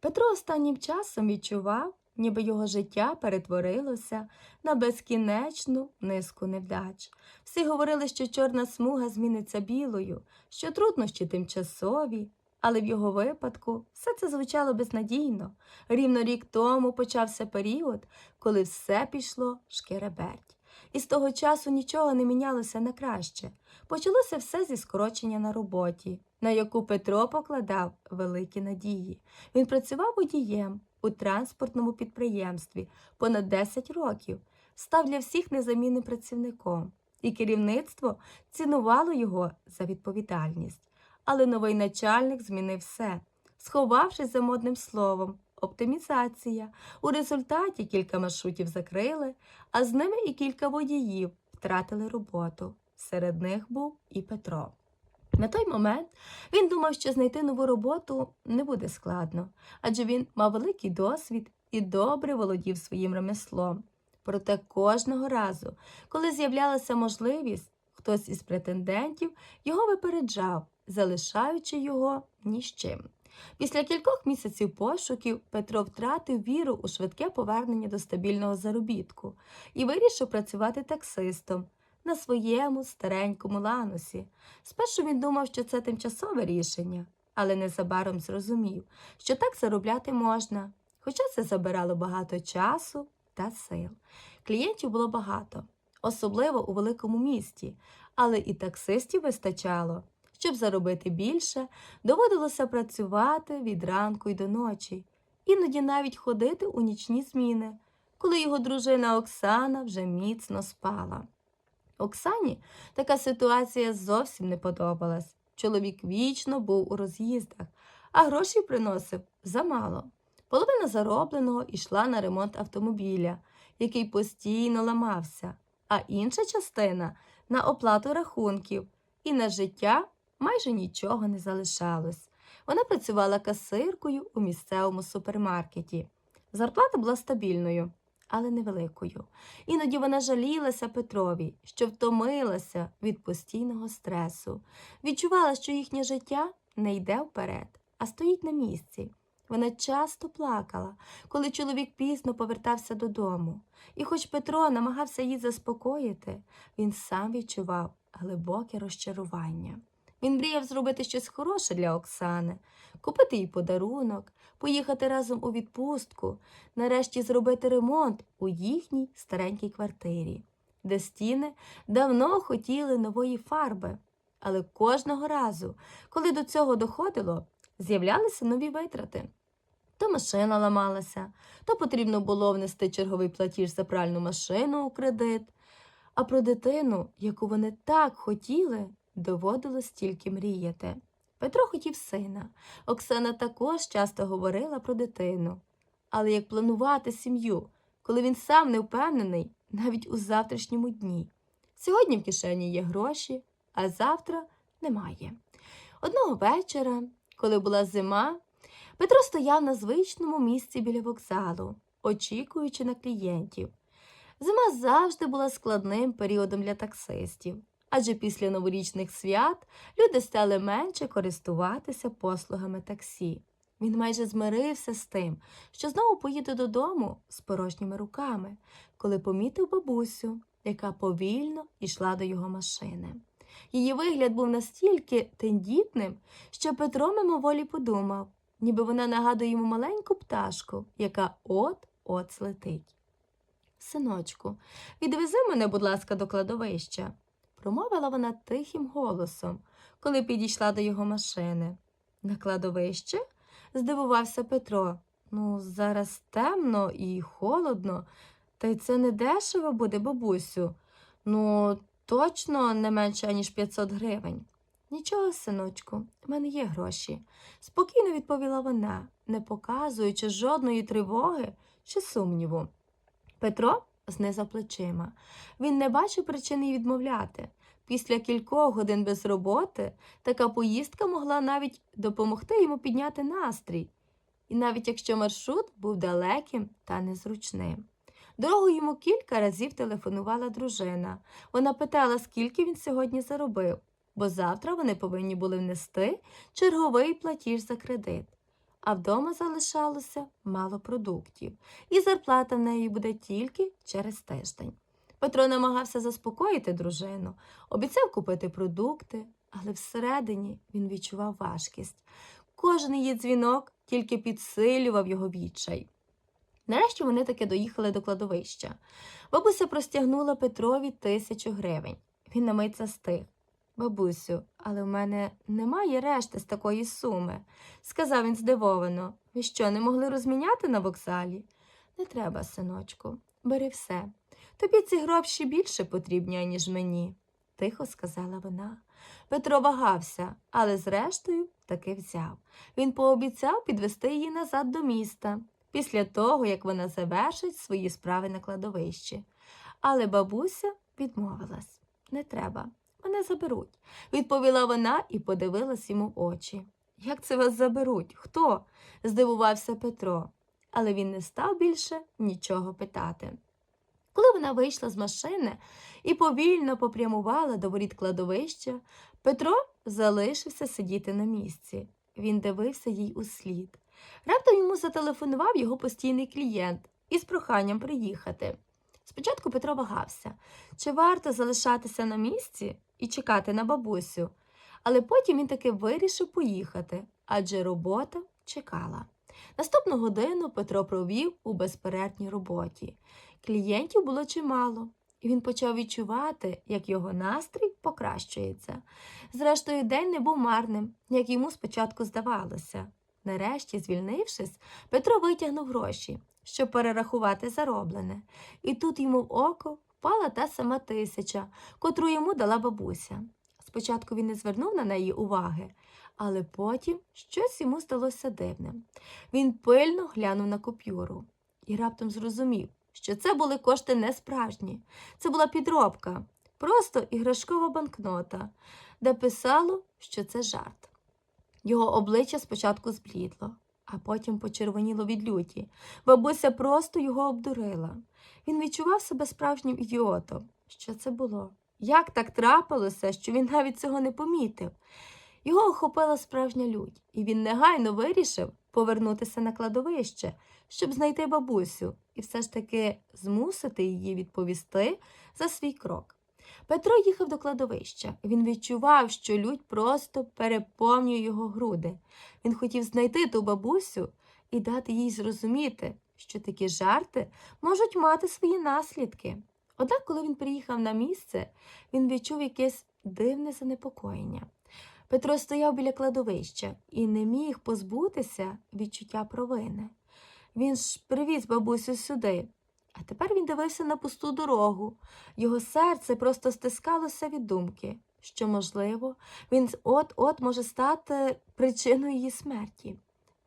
Петро останнім часом відчував, ніби його життя перетворилося на безкінечну низку невдач. Всі говорили, що чорна смуга зміниться білою, що труднощі тимчасові, але в його випадку все це звучало безнадійно. Рівно рік тому почався період, коли все пішло шкереберть. І з того часу нічого не мінялося на краще. Почалося все зі скорочення на роботі, на яку Петро покладав великі надії. Він працював водієм у транспортному підприємстві понад 10 років, став для всіх незамінним працівником, і керівництво цінувало його за відповідальність. Але новий начальник змінив все, сховавшись за модним словом оптимізація. У результаті кілька маршрутів закрили, а з ними і кілька водіїв втратили роботу. Серед них був і Петро. На той момент він думав, що знайти нову роботу не буде складно, адже він мав великий досвід і добре володів своїм ремеслом. Проте кожного разу, коли з'являлася можливість, хтось із претендентів його випереджав, залишаючи його ні з чим. Після кількох місяців пошуків Петро втратив віру у швидке повернення до стабільного заробітку і вирішив працювати таксистом на своєму старенькому ланусі. Спершу він думав, що це тимчасове рішення, але незабаром зрозумів, що так заробляти можна, хоча це забирало багато часу та сил. Клієнтів було багато, особливо у великому місті, але і таксистів вистачало. Щоб заробити більше, доводилося працювати від ранку й до ночі, іноді навіть ходити у нічні зміни, коли його дружина Оксана вже міцно спала. Оксані така ситуація зовсім не подобалась. Чоловік вічно був у роз'їздах, а грошей приносив замало. Половина заробленого йшла на ремонт автомобіля, який постійно ламався, а інша частина на оплату рахунків і на життя майже нічого не залишалось. Вона працювала касиркою у місцевому супермаркеті. Зарплата була стабільною, але невеликою. Іноді вона жалілася Петрові, що втомилася від постійного стресу, відчувала, що їхнє життя не йде вперед, а стоїть на місці. Вона часто плакала, коли чоловік пізно повертався додому. І хоч Петро намагався її заспокоїти, він сам відчував глибоке розчарування. Він мріяв зробити щось хороше для Оксани, купити їй подарунок, поїхати разом у відпустку, нарешті зробити ремонт у їхній старенькій квартирі, де стіни давно хотіли нової фарби. Але кожного разу, коли до цього доходило, з'являлися нові витрати. То машина ламалася, то потрібно було внести черговий платіж за пральну машину у кредит. А про дитину, яку вони так хотіли, доводилось тільки мріяти. Петро хотів сина. Оксана також часто говорила про дитину. Але як планувати сім'ю, коли він сам не впевнений навіть у завтрашньому дні? Сьогодні в кишені є гроші, а завтра немає. Одного вечора, коли була зима, Петро стояв на звичному місці біля вокзалу, очікуючи на клієнтів. Зима завжди була складним періодом для таксистів, адже після новорічних свят люди стали менше користуватися послугами таксі. Він майже змирився з тим, що знову поїде додому з порожніми руками, коли помітив бабусю, яка повільно йшла до його машини. Її вигляд був настільки тендітним, що Петро мимоволі подумав, ніби вона нагадує йому маленьку пташку, яка от-от злетить. Синочку, відвези мене, будь ласка, до кладовища, промовила вона тихим голосом, коли підійшла до його машини. На кладовище? здивувався Петро. Ну, зараз темно і холодно, та й це не дешево буде, бабусю. Ну, точно не менше, ніж 500 гривень. Нічого, синочку, в мене є гроші, спокійно відповіла вона, не показуючи жодної тривоги чи сумніву. Петро знизав плечима. Він не бачив причини відмовляти. Після кількох годин без роботи така поїздка могла навіть допомогти йому підняти настрій, і навіть якщо маршрут був далеким та незручним. Дорогу йому кілька разів телефонувала дружина. Вона питала, скільки він сьогодні заробив, бо завтра вони повинні були внести черговий платіж за кредит. а вдома залишалося мало продуктів, і зарплата в неї буде тільки через тиждень. Петро намагався заспокоїти дружину, обіцяв купити продукти, але всередині він відчував важкість. Кожен її дзвінок тільки підсилював його відчай. Нарешті вони таки доїхали до кладовища. Бабуся простягнула Петрові тисячу гривень. Він на мить застиг. Бабусю, але в мене немає решти з такої суми, сказав він здивовано. Ви що, не могли розміняти на вокзалі? Не треба, синочку, бери все. Тобі ці гроші більше потрібні, ніж мені, тихо сказала вона. Петро вагався, але зрештою таки взяв. Він пообіцяв підвести її назад до міста після того, як вона завершить свої справи на кладовищі. Але бабуся відмовилась не треба, мене заберуть, відповіла вона і подивилась йому в очі. Як це вас заберуть? Хто? здивувався Петро, але він не став більше нічого питати. Коли вона вийшла з машини і повільно попрямувала до воріт кладовища, Петро залишився сидіти на місці. Він дивився їй услід. Раптом йому зателефонував його постійний клієнт із проханням приїхати. Спочатку Петро вагався, чи варто залишатися на місці і чекати на бабусю, але потім він таки вирішив поїхати, адже робота чекала. Наступну годину Петро провів у безперервній роботі. Клієнтів було чимало, і він почав відчувати, як його настрій покращується. Зрештою, день не був марним, як йому спочатку здавалося. Нарешті, звільнившись, Петро витягнув гроші, щоб перерахувати зароблене, і тут йому в око впала та сама тисяча, котру йому дала бабуся. Спочатку він не звернув на неї уваги, але потім щось йому здалося дивним. Він пильно глянув на купюру і раптом зрозумів, що це були кошти не справжні. Це була підробка, просто іграшкова банкнота, де писало, що це жарт. Його обличчя спочатку зблідло, а потім почервоніло від люті. Бабуся просто його обдурила. Він відчував себе справжнім ідіотом. Що це було? Як так трапилося, що він навіть цього не помітив? Його охопила справжня лють, і він негайно вирішив повернутися на кладовище, щоб знайти бабусю і все ж таки змусити її відповісти за свій крок. Петро їхав до кладовища. Він відчував, що лють просто переповнює його груди. Він хотів знайти ту бабусю і дати їй зрозуміти, що такі жарти можуть мати свої наслідки. Однак, коли він приїхав на місце, він відчув якесь дивне занепокоєння. Петро стояв біля кладовища і не міг позбутися відчуття провини. Він ж привіз бабусю сюди, а тепер він дивився на пусту дорогу. Його серце просто стискалося від думки, що, можливо, він от-от може стати причиною її смерті.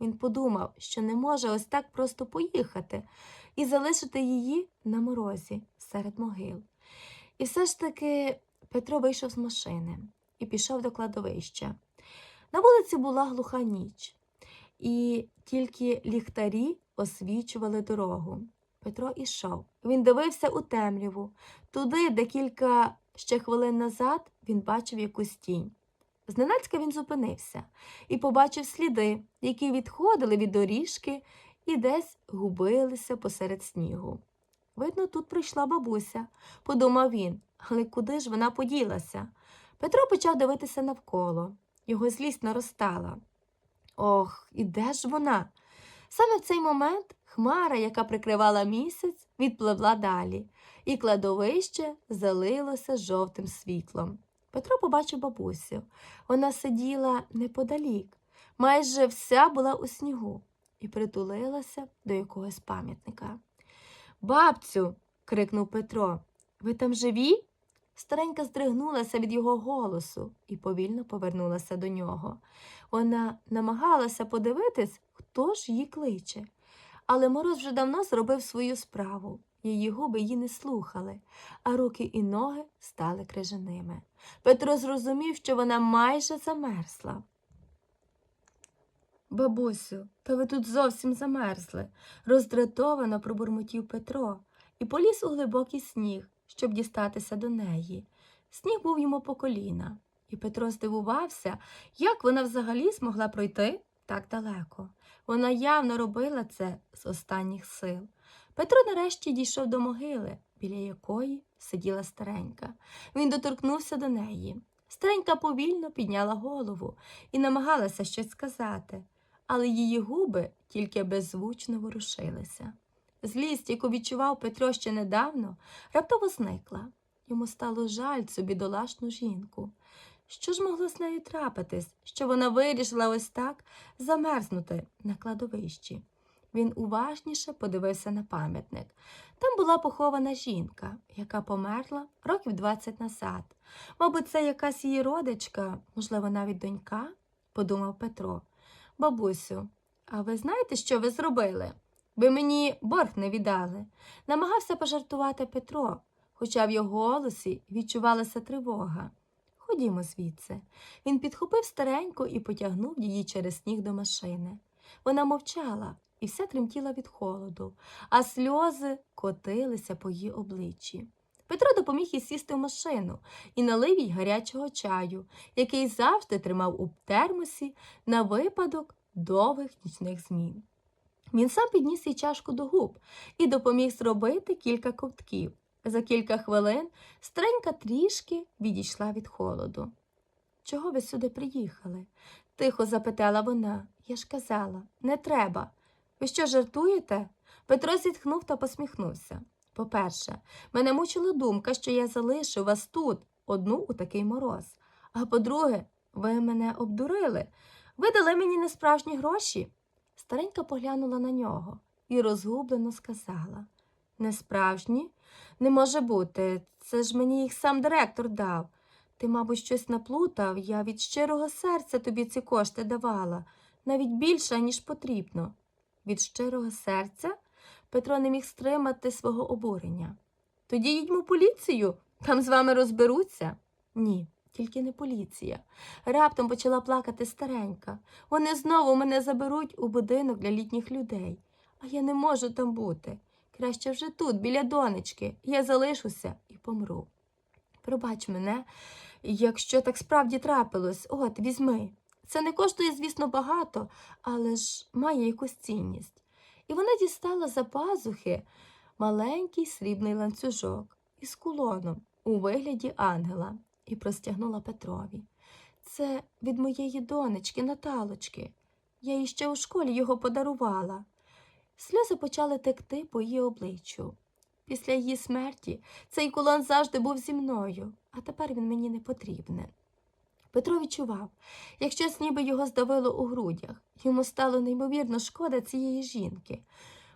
Він подумав, що не може ось так просто поїхати і залишити її на морозі серед могил. І все ж таки Петро вийшов з машини і пішов до кладовища. На вулиці була глуха ніч, і тільки ліхтарі освічували дорогу. Петро ішов. Він дивився у темряву, туди, де кілька ще хвилин назад він бачив якусь тінь. Зненацька він зупинився і побачив сліди, які відходили від доріжки і десь губилися посеред снігу. Видно, тут прийшла бабуся, подумав він, але куди ж вона поділася? Петро почав дивитися навколо. Його злість наростала. Ох, і де ж вона? Саме в цей момент хмара, яка прикривала місяць, відпливла далі, і кладовище залилося жовтим світлом. Петро побачив бабусю. Вона сиділа неподалік, майже вся була у снігу і притулилася до якогось пам'ятника. Бабцю. крикнув Петро. Ви там живі? Старенька здригнулася від його голосу і повільно повернулася до нього. Вона намагалася подивитись, хто ж її кличе. Але мороз вже давно зробив свою справу. Її губи її не слухали, а руки і ноги стали крижаними. Петро зрозумів, що вона майже замерзла. Бабусю, та ви тут зовсім замерзли, роздратовано пробурмотів Петро і поліз у глибокий сніг, щоб дістатися до неї. Сніг був йому по коліна, і Петро здивувався, як вона взагалі змогла пройти так далеко. Вона явно робила це з останніх сил. Петро нарешті дійшов до могили, біля якої сиділа старенька. Він доторкнувся до неї. Старенька повільно підняла голову і намагалася щось сказати, але її губи тільки беззвучно ворушилися. Злість, яку відчував Петро ще недавно, раптово зникла. Йому стало жаль цю бідолашну жінку. Що ж могло з нею трапитись, що вона вирішила ось так замерзнути на кладовищі? Він уважніше подивився на пам'ятник. Там була похована жінка, яка померла років 20 назад. Мабуть, це якась її родичка, можливо, навіть донька, подумав Петро. Бабусю, а ви знаєте, що ви зробили? Ви мені борг не віддали. Намагався пожартувати Петро, хоча в його голосі відчувалася тривога. Ходімо звідси. Він підхопив стареньку і потягнув її через сніг до машини. Вона мовчала і вся тремтіла від холоду, а сльози котилися по її обличчі. Петро допоміг їй сісти в машину і налив їй гарячого чаю, який завжди тримав у термосі на випадок довгих нічних змін. Він сам підніс їй чашку до губ і допоміг зробити кілька ковтків. За кілька хвилин старенька трішки відійшла від холоду. Чого ви сюди приїхали? тихо запитала вона. Я ж казала, не треба. Ви що жартуєте? Петро зітхнув та посміхнувся. По-перше, мене мучила думка, що я залишу вас тут, одну у такий мороз. А по-друге, ви мене обдурили. Ви дали мені несправжні гроші. Старенька поглянула на нього і розгублено сказала Несправжні? Не може бути, це ж мені їх сам директор дав. Ти, мабуть, щось наплутав, я від щирого серця тобі ці кошти давала, навіть більше, ніж потрібно. Від щирого серця Петро не міг стримати свого обурення. Тоді їдьмо поліцію, там з вами розберуться. Ні, тільки не поліція. Раптом почала плакати старенька. Вони знову мене заберуть у будинок для літніх людей, а я не можу там бути. Краще вже тут, біля донечки, я залишуся і помру. Пробач мене, якщо так справді трапилось, от візьми. Це не коштує, звісно, багато, але ж має якусь цінність. І вона дістала за пазухи маленький срібний ланцюжок із кулоном у вигляді ангела і простягнула Петрові. Це від моєї донечки Наталочки. Я їй ще у школі його подарувала. Сльози почали текти по її обличчю. Після її смерті цей кулон завжди був зі мною, а тепер він мені не потрібен. Петро відчував, як щось ніби його здавило у грудях. Йому стало неймовірно шкода цієї жінки.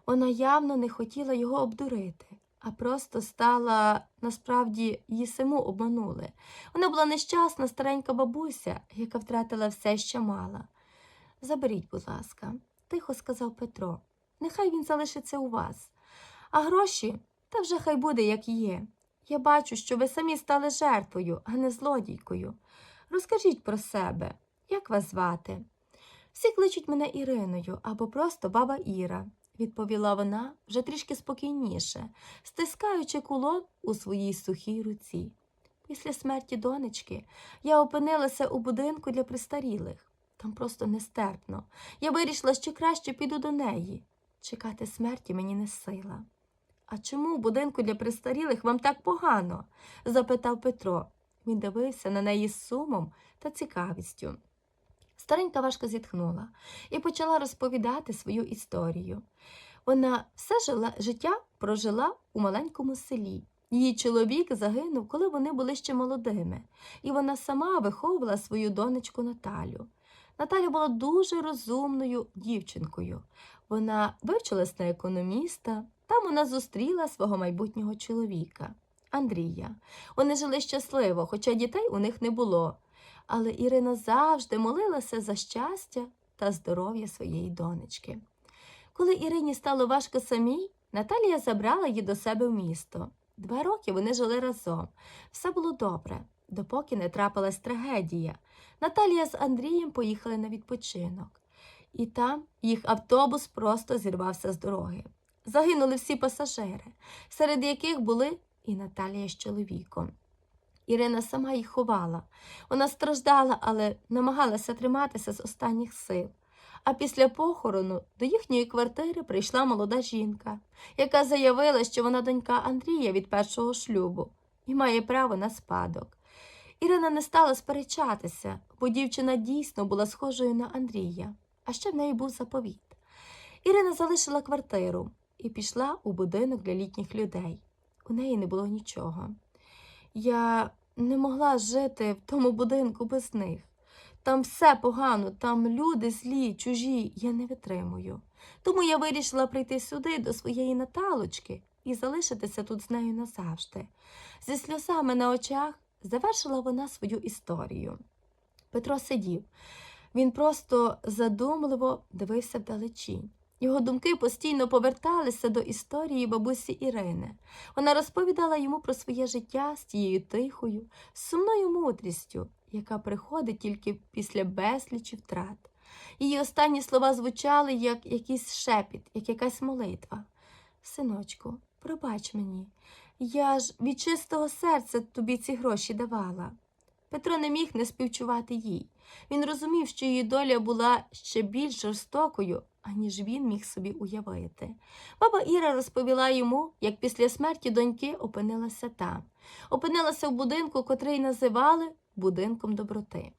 Вона явно не хотіла його обдурити, а просто стала насправді її саму обманули. Вона була нещасна старенька бабуся, яка втратила все, що мала. Заберіть, будь ласка, тихо сказав Петро. Нехай він залишиться у вас. А гроші та вже хай буде, як є. Я бачу, що ви самі стали жертвою, а не злодійкою. Розкажіть про себе, як вас звати? Всі кличуть мене Іриною або просто баба Іра, відповіла вона вже трішки спокійніше, стискаючи кулон у своїй сухій руці. Після смерті донечки я опинилася у будинку для престарілих. Там просто нестерпно. Я вирішила, що краще піду до неї. Чекати смерті мені не сила. А чому в будинку для престарілих вам так погано? запитав Петро. Він дивився на неї з сумом та цікавістю. Старенька важко зітхнула і почала розповідати свою історію. Вона все жила, життя прожила у маленькому селі. Її чоловік загинув, коли вони були ще молодими, і вона сама виховувала свою донечку Наталю. Наталя була дуже розумною дівчинкою. Вона вивчилась на економіста, там вона зустріла свого майбутнього чоловіка Андрія. Вони жили щасливо, хоча дітей у них не було. Але Ірина завжди молилася за щастя та здоров'я своєї донечки. Коли Ірині стало важко самій, Наталія забрала її до себе в місто. Два роки вони жили разом. Все було добре, допоки не трапилась трагедія. Наталія з Андрієм поїхали на відпочинок, і там їх автобус просто зірвався з дороги. Загинули всі пасажири, серед яких були і Наталія з чоловіком. Ірина сама їх ховала. Вона страждала, але намагалася триматися з останніх сил. А після похорону до їхньої квартири прийшла молода жінка, яка заявила, що вона донька Андрія від першого шлюбу і має право на спадок. Ірина не стала сперечатися, бо дівчина дійсно була схожою на Андрія, а ще в неї був заповіт. Ірина залишила квартиру і пішла у будинок для літніх людей. У неї не було нічого. Я не могла жити в тому будинку без них. Там все погано, там люди злі, чужі, я не витримую. Тому я вирішила прийти сюди до своєї Наталочки і залишитися тут з нею назавжди. Зі сльозами на очах завершила вона свою історію. Петро сидів. Він просто задумливо дивився вдалечінь. Його думки постійно поверталися до історії бабусі Ірини. Вона розповідала йому про своє життя з тією тихою, сумною мудрістю, яка приходить тільки після безлічі втрат. Її останні слова звучали як якийсь шепіт, як якась молитва. Синочку, пробач мені, я ж від чистого серця тобі ці гроші давала. Петро не міг не співчувати їй. Він розумів, що її доля була ще більш жорстокою, аніж він міг собі уявити. Баба Іра розповіла йому, як після смерті доньки опинилася там. Опинилася в будинку, котрий називали будинком доброти.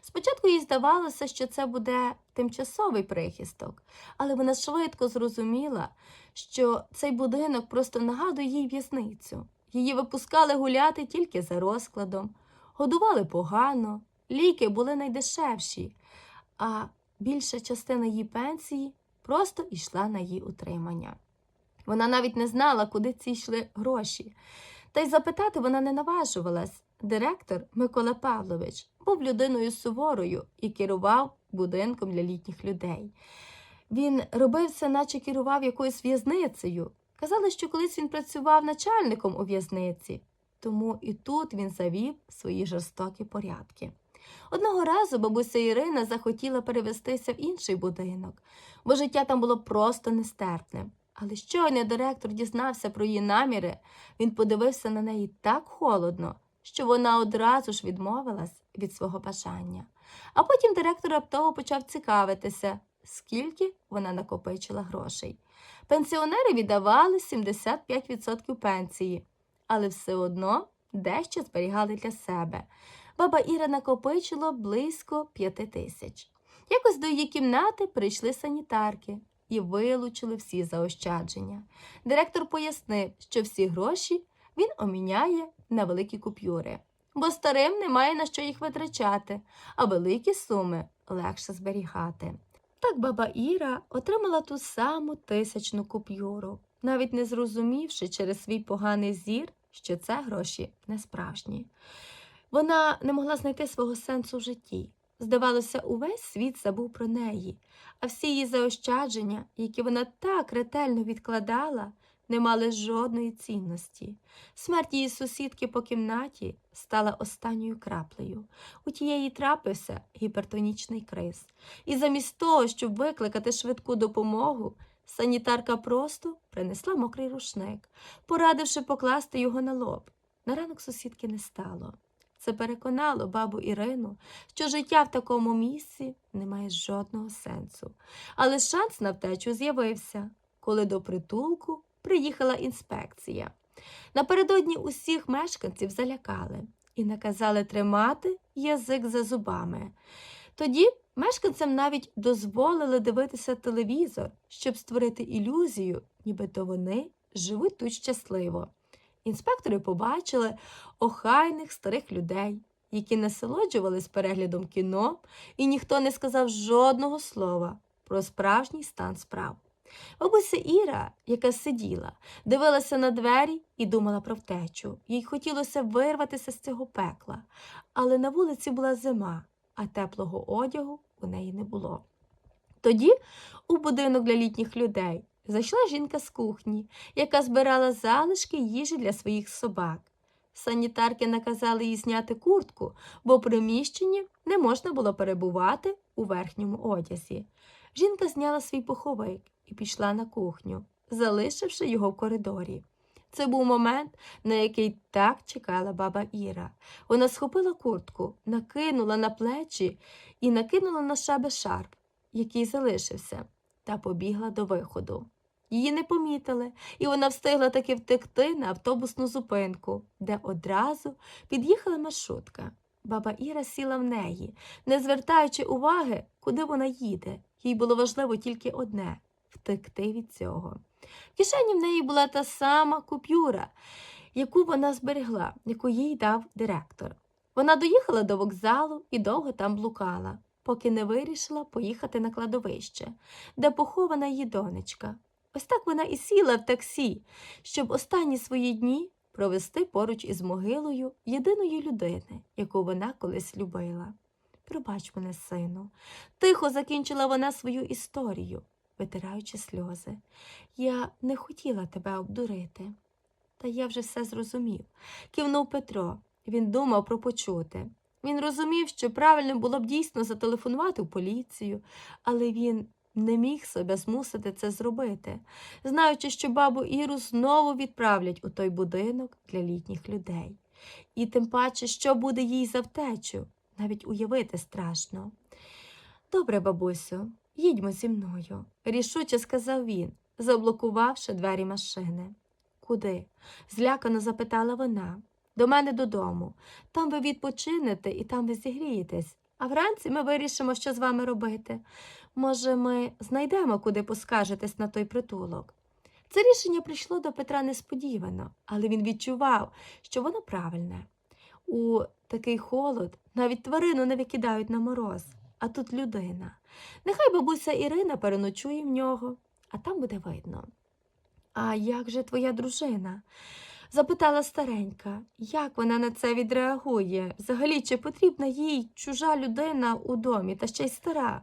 Спочатку їй здавалося, що це буде тимчасовий прихисток, але вона швидко зрозуміла, що цей будинок просто нагадує їй в'язницю. Її випускали гуляти тільки за розкладом, годували погано, ліки були найдешевші, а більша частина її пенсії просто йшла на її утримання. Вона навіть не знала, куди ці йшли гроші. Та й запитати вона не наважувалась. Директор Микола Павлович був людиною суворою і керував будинком для літніх людей. Він робив це, наче керував якоюсь в'язницею. Казали, що колись він працював начальником у в'язниці, тому і тут він завів свої жорстокі порядки. Одного разу бабуся Ірина захотіла перевестися в інший будинок, бо життя там було просто нестерпним. Але щойно директор дізнався про її наміри, він подивився на неї так холодно, що вона одразу ж відмовилась від свого бажання. А потім директор раптово почав цікавитися, скільки вона накопичила грошей. Пенсіонери віддавали 75% пенсії, але все одно дещо зберігали для себе. Баба Іра накопичила близько п'яти тисяч. Якось до її кімнати прийшли санітарки і вилучили всі заощадження. Директор пояснив, що всі гроші він оміняє на великі купюри, бо старим немає на що їх витрачати, а великі суми легше зберігати. Так баба Іра отримала ту саму тисячну купюру, навіть не зрозумівши через свій поганий зір, що це гроші не справжні. Вона не могла знайти свого сенсу в житті. Здавалося, увесь світ забув про неї, а всі її заощадження, які вона так ретельно відкладала, не мали жодної цінності. Смерть її сусідки по кімнаті стала останньою краплею. У тієї трапився гіпертонічний криз. І замість того, щоб викликати швидку допомогу, санітарка просто принесла мокрий рушник, порадивши покласти його на лоб. На ранок сусідки не стало. Це переконало бабу Ірину, що життя в такому місці не має жодного сенсу. Але шанс на втечу з'явився, коли до притулку приїхала інспекція. Напередодні усіх мешканців залякали і наказали тримати язик за зубами. Тоді мешканцям навіть дозволили дивитися телевізор, щоб створити ілюзію, нібито вони живуть тут щасливо. Інспектори побачили охайних старих людей, які насолоджувались переглядом кіно, і ніхто не сказав жодного слова про справжній стан справ. Бабуся Іра, яка сиділа, дивилася на двері і думала про втечу. Їй хотілося вирватися з цього пекла, але на вулиці була зима, а теплого одягу у неї не було. Тоді у будинок для літніх людей зайшла жінка з кухні, яка збирала залишки їжі для своїх собак. Санітарки наказали їй зняти куртку, бо в приміщенні не можна було перебувати у верхньому одязі. Жінка зняла свій пуховик і пішла на кухню, залишивши його в коридорі. Це був момент, на який так чекала баба Іра. Вона схопила куртку, накинула на плечі і накинула на шаби шарф. який залишився, та побігла до виходу. Її не помітили, і вона встигла таки втекти на автобусну зупинку, де одразу під'їхала маршрутка. Баба Іра сіла в неї, не звертаючи уваги, куди вона їде. Їй було важливо тільки одне втекти від цього. В кишені в неї була та сама купюра, яку вона зберегла, яку їй дав директор. Вона доїхала до вокзалу і довго там блукала, поки не вирішила поїхати на кладовище, де похована її донечка. Ось так вона і сіла в таксі, щоб останні свої дні провести поруч із могилою єдиної людини, яку вона колись любила. Пробач мене, сину, тихо закінчила вона свою історію, витираючи сльози. Я не хотіла тебе обдурити. Та я вже все зрозумів, кивнув Петро. Він думав про почути. Він розумів, що правильно було б дійсно зателефонувати в поліцію, але він не міг себе змусити це зробити, знаючи, що бабу Іру знову відправлять у той будинок для літніх людей. І тим паче, що буде їй за втечу, навіть уявити страшно. Добре, бабусю, їдьмо зі мною, рішуче сказав він, заблокувавши двері машини. Куди? злякано запитала вона. До мене додому. Там ви відпочинете і там ви зігрієтесь. А вранці ми вирішимо, що з вами робити. Може, ми знайдемо, куди поскаржитись на той притулок. Це рішення прийшло до Петра несподівано, але він відчував, що воно правильне. У такий холод навіть тварину не викидають на мороз, а тут людина. Нехай бабуся Ірина переночує в нього, а там буде видно. А як же твоя дружина? Запитала старенька, як вона на це відреагує? Взагалі, чи потрібна їй чужа людина у домі, та ще й стара?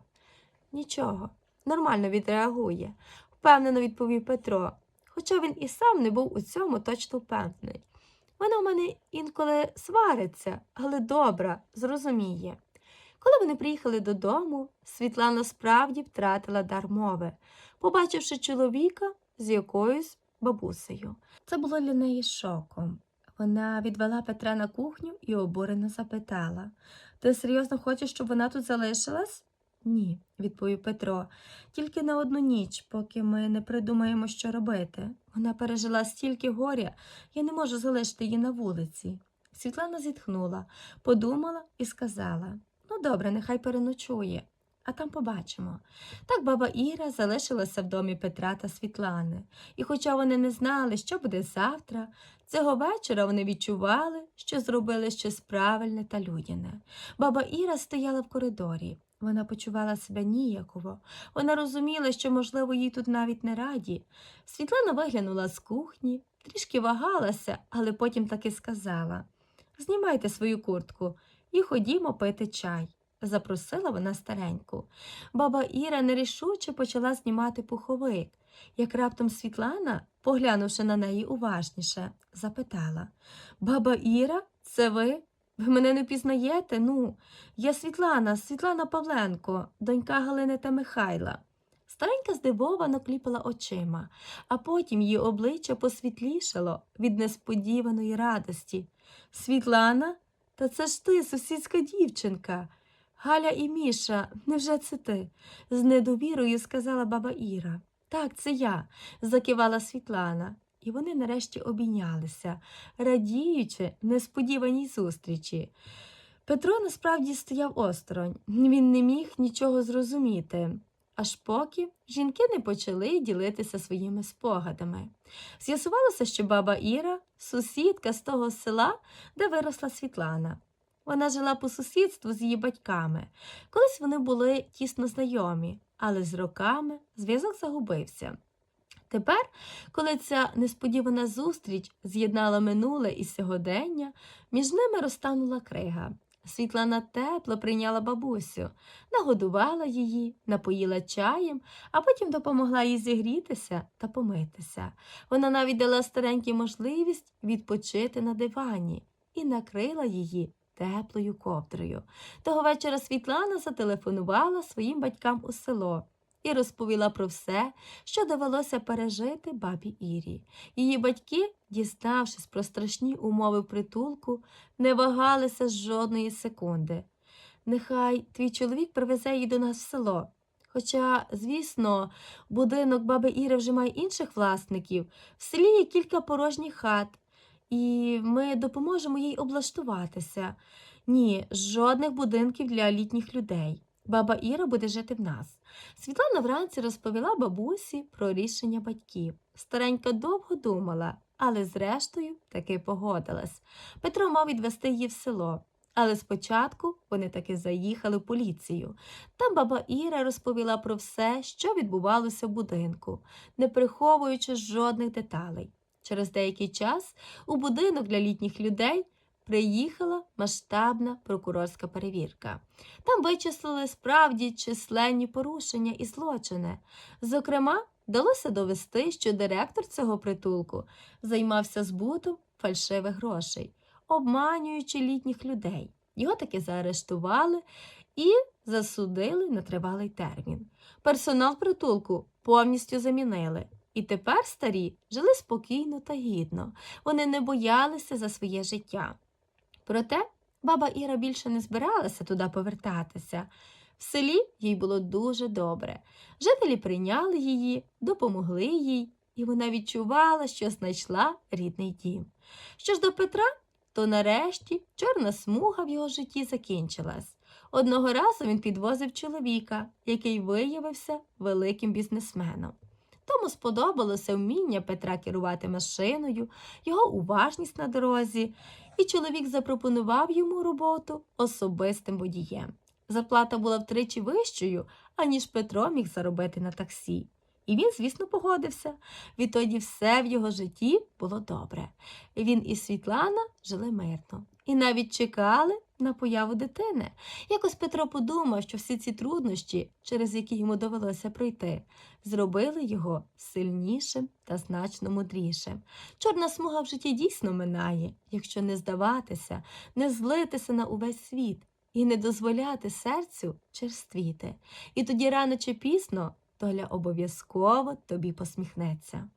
Нічого, нормально відреагує, впевнено відповів Петро, хоча він і сам не був у цьому точно впевнений. Вона в мене інколи свариться, але добра, зрозуміє. Коли вони приїхали додому, Світлана справді втратила дар мови, побачивши чоловіка з якоюсь бабусею. Це було для неї шоком. Вона відвела Петра на кухню і обурено запитала Ти серйозно хочеш, щоб вона тут залишилась? Ні, відповів Петро, тільки на одну ніч, поки ми не придумаємо, що робити. Вона пережила стільки горя, я не можу залишити її на вулиці. Світлана зітхнула, подумала і сказала Ну, добре, нехай переночує, а там побачимо. Так баба Іра залишилася в домі Петра та Світлани, і хоча вони не знали, що буде завтра, цього вечора вони відчували, що зробили щось правильне та людяне. Баба Іра стояла в коридорі. Вона почувала себе ніяково. Вона розуміла, що, можливо, їй тут навіть не раді. Світлана виглянула з кухні, трішки вагалася, але потім таки сказала Знімайте свою куртку і ходімо пити чай. Запросила вона стареньку. Баба Іра нерішуче почала знімати пуховик, як раптом Світлана, поглянувши на неї уважніше, запитала Баба Іра, це ви? Ви мене не пізнаєте? Ну, я Світлана, Світлана Павленко, донька Галини та Михайла. Старенька здивовано кліпала очима, а потім її обличчя посвітлішало від несподіваної радості. Світлана, та це ж ти, сусідська дівчинка. Галя і Міша, невже це ти? з недовірою сказала баба Іра. Так, це я, закивала Світлана, і вони нарешті обійнялися, радіючи несподіваній зустрічі. Петро насправді стояв осторонь, він не міг нічого зрозуміти, аж поки жінки не почали ділитися своїми спогадами. З'ясувалося, що баба Іра сусідка з того села, де виросла Світлана. Вона жила по сусідству з її батьками. Колись вони були тісно знайомі, але з роками зв'язок загубився. Тепер, коли ця несподівана зустріч з'єднала минуле і сьогодення, між ними розтанула крига. Світлана тепло прийняла бабусю, нагодувала її, напоїла чаєм, а потім допомогла їй зігрітися та помитися. Вона навіть дала старенькій можливість відпочити на дивані і накрила її теплою ковдрою. Того вечора Світлана зателефонувала своїм батькам у село і розповіла про все, що довелося пережити бабі Ірі. Її батьки, діставшись про страшні умови притулку, не вагалися жодної секунди. Нехай твій чоловік привезе її до нас в село, Хоча, звісно, будинок баби Іри вже має інших власників, в селі є кілька порожніх хат, і ми допоможемо їй облаштуватися. Ні, жодних будинків для літніх людей. Баба Іра буде жити в нас. Світлана вранці розповіла бабусі про рішення батьків. Старенька довго думала, але зрештою таки погодилась. Петро мав відвести її в село. Але спочатку вони таки заїхали в поліцію. Там баба Іра розповіла про все, що відбувалося в будинку, не приховуючи жодних деталей. Через деякий час у будинок для літніх людей приїхала масштабна прокурорська перевірка. Там вичислили справді численні порушення і злочини. Зокрема, вдалося довести, що директор цього притулку займався збутом фальшивих грошей, обманюючи літніх людей. Його таки заарештували і засудили на тривалий термін. Персонал притулку повністю замінили. І тепер старі жили спокійно та гідно. Вони не боялися за своє життя. Проте баба Іра більше не збиралася туди повертатися. В селі їй було дуже добре. Жителі прийняли її, допомогли їй, і вона відчувала, що знайшла рідний дім. Що ж до Петра, то нарешті чорна смуга в його житті закінчилась. Одного разу він підвозив чоловіка, який виявився великим бізнесменом. Тому сподобалося вміння Петра керувати машиною, його уважність на дорозі, і чоловік запропонував йому роботу особистим водієм. Зарплата була втричі вищою, аніж Петро міг заробити на таксі. І він, звісно, погодився. Відтоді все в його житті було добре. Він і Світлана жили мирно і навіть чекали на появу дитини. Якось Петро подумав, що всі ці труднощі, через які йому довелося пройти, зробили його сильнішим та значно мудрішим. Чорна смуга в житті дійсно минає, якщо не здаватися, не злитися на увесь світ і не дозволяти серцю черствіти. І тоді рано чи пізно доля обов'язково тобі посміхнеться.